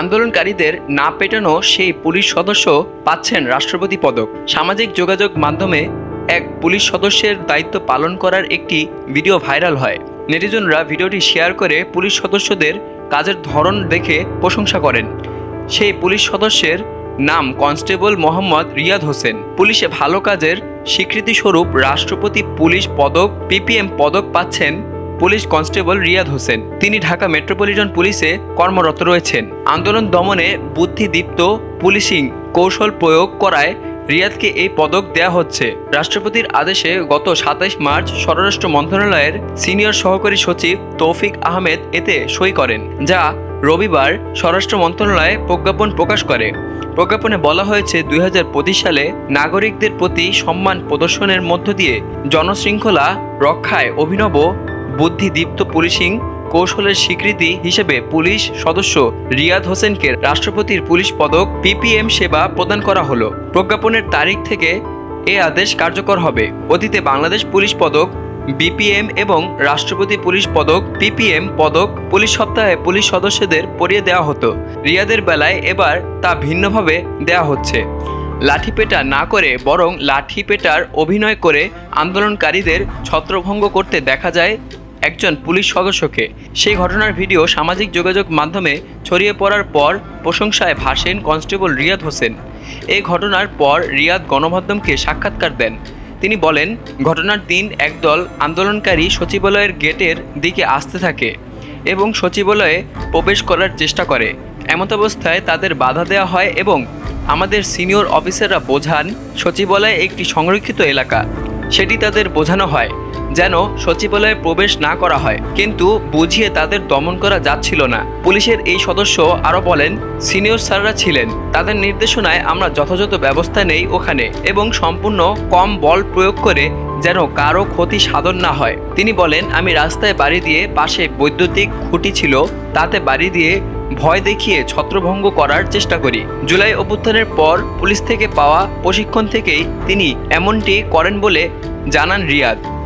আন্দোলনকারীদের না পেটানো সেই পুলিশ সদস্য পাচ্ছেন রাষ্ট্রপতি পদক। সামাজিক যোগাযোগ মাধ্যমে এক পুলিশ সদস্যের দায়িত্ব পালন করার একটি ভিডিও ভাইরাল হয়। নেটিজনরা ভিডিওটি শেয়ার করে পুলিশ সদস্যদের কাজের ধরন দেখে প্রশংসা করেন। সেই পুলিশ সদস্যের নাম কনস্টেবল মোহাম্মদ রিয়াদ হোসেন। পুলিশে ভালো কাজের স্বীকৃতিস্বরূপ রাষ্ট্রপতি পুলিশ পদক, পিপিএম পদক পাচ্ছেন পুলিশ কনস্টেবল রিয়াদ হোসেন। তিনি ঢাকা মেট্রোপলিটন পুলিশে কর্মরত রয়েছেন। আন্দোলন দমনে বুদ্ধিদীপ্ত পুলিশিং কৌশল প্রয়োগ করায় রিয়াদকে এই পদক দেয়া হচ্ছে। রাষ্ট্রপতির আদেশে গত সাতাইশ মার্চ স্বরাষ্ট্র মন্ত্রণালয়ের সিনিয়র সহকারী সচিব তৌফিক আহমেদ এতে সই করেন, যা রবিবার স্বরাষ্ট্র মন্ত্রণালয়ে প্রজ্ঞাপন প্রকাশ করে। প্রজ্ঞাপনে বলা হয়েছে, দুই হাজার পঁচিশ সালে নাগরিকদের প্রতি সম্মান প্রদর্শনের মধ্য দিয়ে জনশৃঙ্খলা রক্ষায় অভিনব বুদ্ধিদীপ্ত পুলিশিং কৌশলের স্বীকৃতি হিসেবে পুলিশ সদস্য রিয়াদ হোসেনকে রাষ্ট্রপতির পুলিশ পদক, পিপিএম সেবা প্রদান করা হলো। প্রজ্ঞাপনের তারিখ থেকে এ আদেশ কার্যকর হবে। অতীতে বাংলাদেশ পুলিশ পদক, বিপিএম এবং রাষ্ট্রপতি পুলিশ পদক, পিপিএম পদক পুলিশ সপ্তাহে পুলিশ সদস্যদের পরিয়ে দেওয়া হতো। রিয়াদের বেলায় এবার তা ভিন্নভাবে দেওয়া হচ্ছে। লাঠিপেটা না করে বরং লাঠিপেটার অভিনয় করে আন্দোলনকারীদের ছত্রভঙ্গ করতে দেখা যায় একজন পুলিশ সদস্যকে। সেই ঘটনার ভিডিও সামাজিক যোগাযোগ মাধ্যমে ছড়িয়ে পড়ার পর প্রশংসায় ভাসেন কনস্টেবল রিয়াদ হোসেন। এই ঘটনার পর রিয়াদ গণমাধ্যমকে সাক্ষাৎকার দেন। তিনি বলেন, ঘটনার দিন একদল আন্দোলনকারী সচিবালয়ের গেটের দিকে আসতে থাকে এবং সচিবালয়ে প্রবেশ করার চেষ্টা করে। এমতাবস্থায় তাদের বাধা দেওয়া হয় এবং আমাদের সিনিয়র অফিসাররা বোঝান, সচিবালয় একটি সংরক্ষিত এলাকা। সেটি তাদের বোঝানো হয়। যেন সচিবালয়ে প্রবেশ না করা হয়। কিন্তু বুঝিয়ে তাদের দমন করা যাচ্ছিল না। পুলিশের এই সদস্য আরও বলেন, সিনিয়র স্যাররা ছিলেন। তাদের নির্দেশনায় আমরা যথাযথ ব্যবস্থা নেই ওখানে এবং সম্পূর্ণ কম বল প্রয়োগ করে যেন কারও ক্ষতি সাধন না হয়। তিনি বলেন, আমি রাস্তায় বাড়ি দিয়ে পাশে বৈদ্যুতিক খুঁটি ছিল, তাতে বাড়ি দিয়ে ভয় দেখিয়ে ছত্রভঙ্গ করার চেষ্টা করি। জুলাই অভ্যুত্থানের পর পুলিশ থেকে পাওয়া প্রশিক্ষণ থেকেই তিনি এমনটি করেন বলে জানান রিয়াদ।